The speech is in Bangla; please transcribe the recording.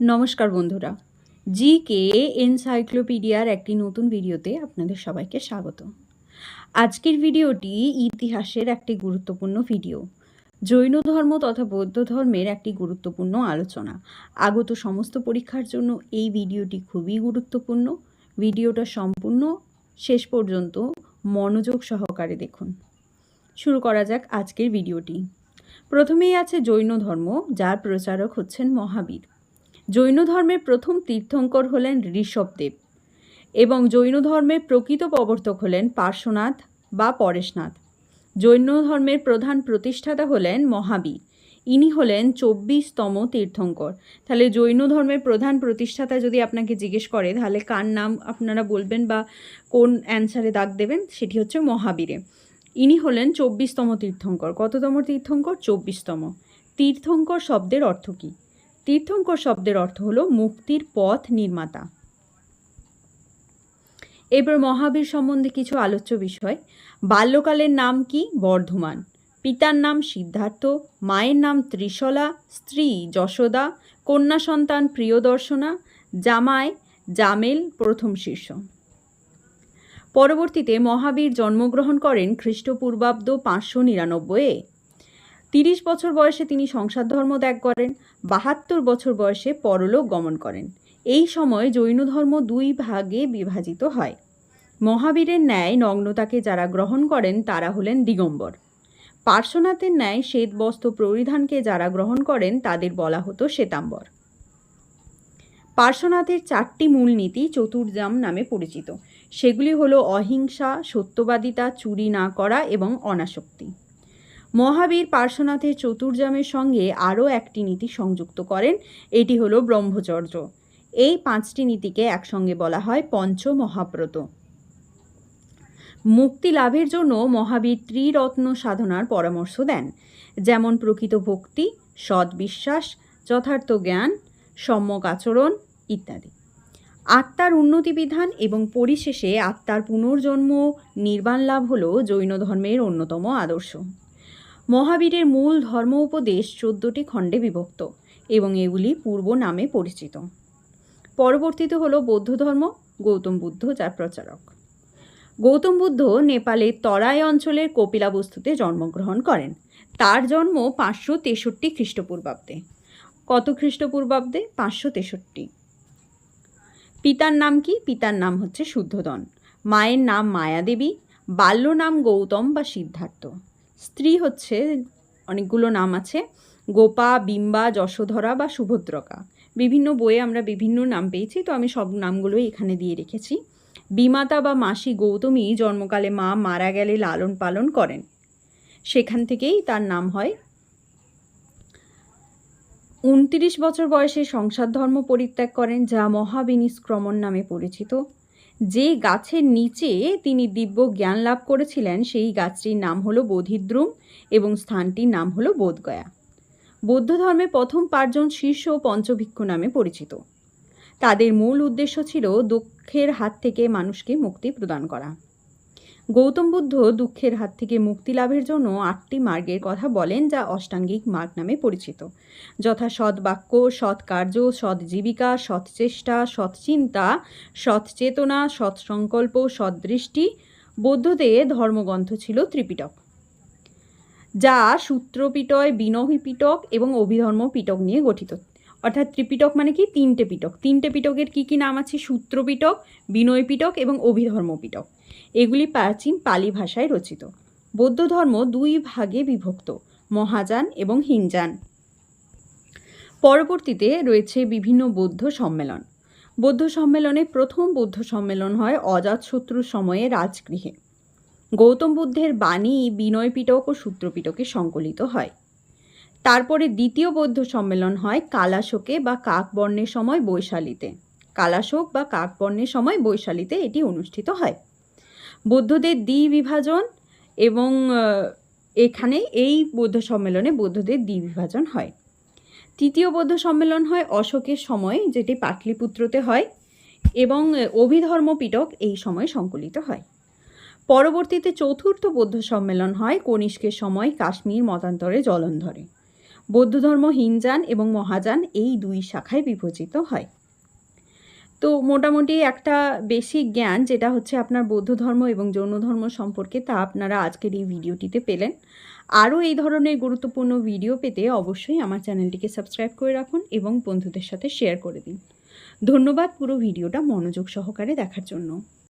নমস্কার বন্ধুরা। জি কে এনসাইক্লোপিডিয়ার একটি নতুন ভিডিওতে আপনাদের সবাইকে স্বাগত। আজকের ভিডিওটি ইতিহাসের একটি গুরুত্বপূর্ণ ভিডিও। জৈন ধর্ম তথা বৌদ্ধ ধর্মের একটি গুরুত্বপূর্ণ আলোচনা। আগত সমস্ত পরীক্ষার জন্য এই ভিডিওটি খুবই গুরুত্বপূর্ণ। ভিডিওটা সম্পূর্ণ শেষ পর্যন্ত মনোযোগ সহকারে দেখুন। শুরু করা যাক আজকের ভিডিওটি। প্রথমেই আছে জৈন ধর্ম, যার প্রচারক হচ্ছেন মহাবীর। জৈন ধর্মের প্রথম তীর্থঙ্কর হলেন ঋষভদেব এবং জৈন ধর্মের প্রকৃত প্রবর্তক হলেন পার্শ্বনাথ বা পরেশনাথ। জৈন ধর্মের প্রধান প্রতিষ্ঠাতা হলেন মহাবীর ইনি হলেন চব্বিশতম তীর্থঙ্কর। তাহলে জৈন ধর্মের প্রধান প্রতিষ্ঠাতা যদি আপনাকে জিজ্ঞেস করে, তাহলে কার নাম আপনারা বলবেন বা কোন অ্যান্সারে দাগ দেবেন? সেটি হচ্ছে মহাবীরে। ইনি হলেন চব্বিশতম তীর্থঙ্কর। কততম তীর্থঙ্কর? চব্বিশতম। তীর্থঙ্কর শব্দের অর্থ কী? তীর্থঙ্কর শব্দের অর্থ হলো মুক্তির পথ নির্মাতা। এবার মহাবীর সম্বন্ধে কিছু আলোচ্য বিষয়। বাল্যকালের নাম কি? বর্ধমান। পিতার নাম সিদ্ধার্থ, মায়ের নাম ত্রিশলা, স্ত্রী যশোদা, কন্যা সন্তান প্রিয়দর্শনা, জামাই জামেল প্রথম শীর্ষ। পরবর্তীতে মহাবীর জন্মগ্রহণ করেন খ্রিস্টপূর্বাব্দ পাঁচশো নিরানব্বইয়ে তিরিশ বছর বয়সে তিনি সংসার ধর্ম ত্যাগ করেন, বাহাত্তর বছর বয়সে পরলোক গমন করেন। এই সময় জৈন ধর্ম দুই ভাগে বিভাজিত হয়। মহাবীরের ন্যায় নগ্নতাকে যারা গ্রহণ করেন, তারা হলেন দিগম্বর। পার্শ্বনাথের ন্যায় শ্বেত বস্ত্র পরিধানকে যারা গ্রহণ করেন, তাদের বলা হতো শ্বেতাম্বর। পার্শ্বনাথের চারটি মূলনীতি চতুর্জাম নামে পরিচিত। সেগুলি হলো অহিংসা, সত্যবাদিতা, চুরি না করা এবং অনাসক্তি। মহাবীর পার্শ্বনাথের চতুর্জামের সঙ্গে আরও একটি নীতি সংযুক্ত করেন, এটি হলো ব্রহ্মচর্য। এই পাঁচটি নীতিকে একসঙ্গে বলা হয় পঞ্চ মহাব্রত মুক্তি লাভের জন্য মহাবীর ত্রিরত্ন সাধনার পরামর্শ দেন, যেমন প্রকৃত ভক্তি সদ্বিশ্বাস যথার্থ জ্ঞান, সম্যক আচরণ ইত্যাদি। আত্মার উন্নতি বিধান এবং পরিশেষে আত্মার পুনর্জন্ম নির্বাণ লাভ হল জৈন ধর্মের অন্যতম আদর্শ। মহাবীরের মূল ধর্ম উপদেশ চোদ্দটি খণ্ডে বিভক্ত এবং এগুলি পূর্ব নামে পরিচিত। পরবর্তীতে হল বৌদ্ধ ধর্ম, গৌতম বুদ্ধ যার প্রচারক। গৌতম বুদ্ধ নেপালের তরাই অঞ্চলের কপিলাবস্তুতে জন্মগ্রহণ করেন। তার জন্ম পাঁচশো তেষট্টি খ্রিস্টপূর্বাব্দে। কত খ্রিস্টপূর্বাব্দে? পাঁচশো তেষট্টি। পিতার নাম কি? পিতার নাম হচ্ছে শুদ্ধদন। মায়ের নাম মায়াদেবী, বাল্য নাম গৌতম বা সিদ্ধার্থ। স্ত্রী হচ্ছে অনেকগুলো নাম আছে। গোপা, বিম্বা, যশোধরা বা সুভদ্রকা। বিভিন্ন বইয়ে আমরা বিভিন্ন নাম পেয়েছি, তো আমি সব নামগুলোই এখানে দিয়ে রেখেছি। বিমাতা বা মাসি গৌতমী জন্মকালে মা মারা গেলে লালন পালন করেন। সেখান থেকেই তার নাম হয়। উনত্রিশ বছর বয়সে সংসার ধর্ম পরিত্যাগ করেন, যা মহাবিনিষ্ক্রমণ নামে পরিচিত। যে গাছের নিচে তিনি দিব্য জ্ঞান লাভ করেছিলেন, সেই গাছটির নাম হলো বোধিদ্রুম এবং স্থানটির নাম হলো বোধগয়া। বৌদ্ধ ধর্মে প্রথম পাঁচজন শীর্ষ পঞ্চভিক্ষু নামে পরিচিত। তাদের মূল উদ্দেশ্য ছিল দুঃখের হাত থেকে মানুষকে মুক্তি প্রদান করা। গৌতম বুদ্ধ দুঃখের হাত থেকে মুক্তি লাভের জন্য আটটি মার্গের কথা বলেন যা অষ্টাঙ্গিক মার্গ নামে পরিচিত। যথা সৎ বাক্য, সৎ কার্য, সৎ জীবিকা, সৎ চেষ্টা, সৎ চিন্তা, সৎ চেতনা, সৎ সংকল্প, সৎ দৃষ্টি বৌদ্ধদের ধর্মগ্রন্থ ছিল ত্রিপিটক, যা সূত্রপিটয় বিনহী পিটক এবং অভিধর্ম পিটক নিয়ে গঠিত। অর্থাৎ ত্রিপিটক মানে কি? তিনটে পিটক। তিনটে পিটকের কী কী নাম আছে? সূত্রপিটক বিনয় পিটক এবং অভিধর্ম পিটক এগুলি প্রাচীন পালি ভাষায় রচিত। বৌদ্ধ ধর্ম দুই ভাগে বিভক্ত, মহাযান এবং হিংযান। পরবর্তীতে রয়েছে বিভিন্ন বৌদ্ধ সম্মেলন। বৌদ্ধ সম্মেলনে প্রথম বৌদ্ধ সম্মেলন হয় অজাতশত্রুর সময়ে রাজগৃহে। গৌতম বুদ্ধের বাণী বিনয় পিটক ও সূত্রপিটকে সংকলিত হয়। তারপরে দ্বিতীয় বৌদ্ধ সম্মেলন হয় কালাশোকে বা কাকবর্ণের সময় বৈশালীতে। কালাশোক বা কাকবর্ণের সময় বৈশালীতে এটি অনুষ্ঠিত হয়। বৌদ্ধদের দ্বি বিভাজন এবং এখানে এই বৌদ্ধ সম্মেলনে বৌদ্ধদের দ্বি বিভাজন হয়। তৃতীয় বৌদ্ধ সম্মেলন হয় অশোকের সময়, যেটি পাটলিপুত্রতে হয় এবং অভিধর্ম পিটক এই সময় সংকলিত হয়। পরবর্তীতে চতুর্থ বৌদ্ধ সম্মেলন হয় কনিষ্কের সময় কাশ্মীর মতান্তরে জলন্ধরে। বৌদ্ধ ধর্ম হিনজান এবং মহাযান এই দুই শাখায় বিভজিত হয়। তো মোটামুটি একটা বেশি জ্ঞান যেটা হচ্ছে আপনার বৌদ্ধ ধর্ম এবং জৈন ধর্ম সম্পর্কে, তা আপনারা আজকের এই ভিডিওটিতে পেলেন। আরও এই ধরনের গুরুত্বপূর্ণ ভিডিও পেতে অবশ্যই আমার চ্যানেলটিকে সাবস্ক্রাইব করে রাখুন এবং বন্ধুদের সাথে শেয়ার করে দিন। ধন্যবাদ পুরো ভিডিওটা মনোযোগ সহকারে দেখার জন্য।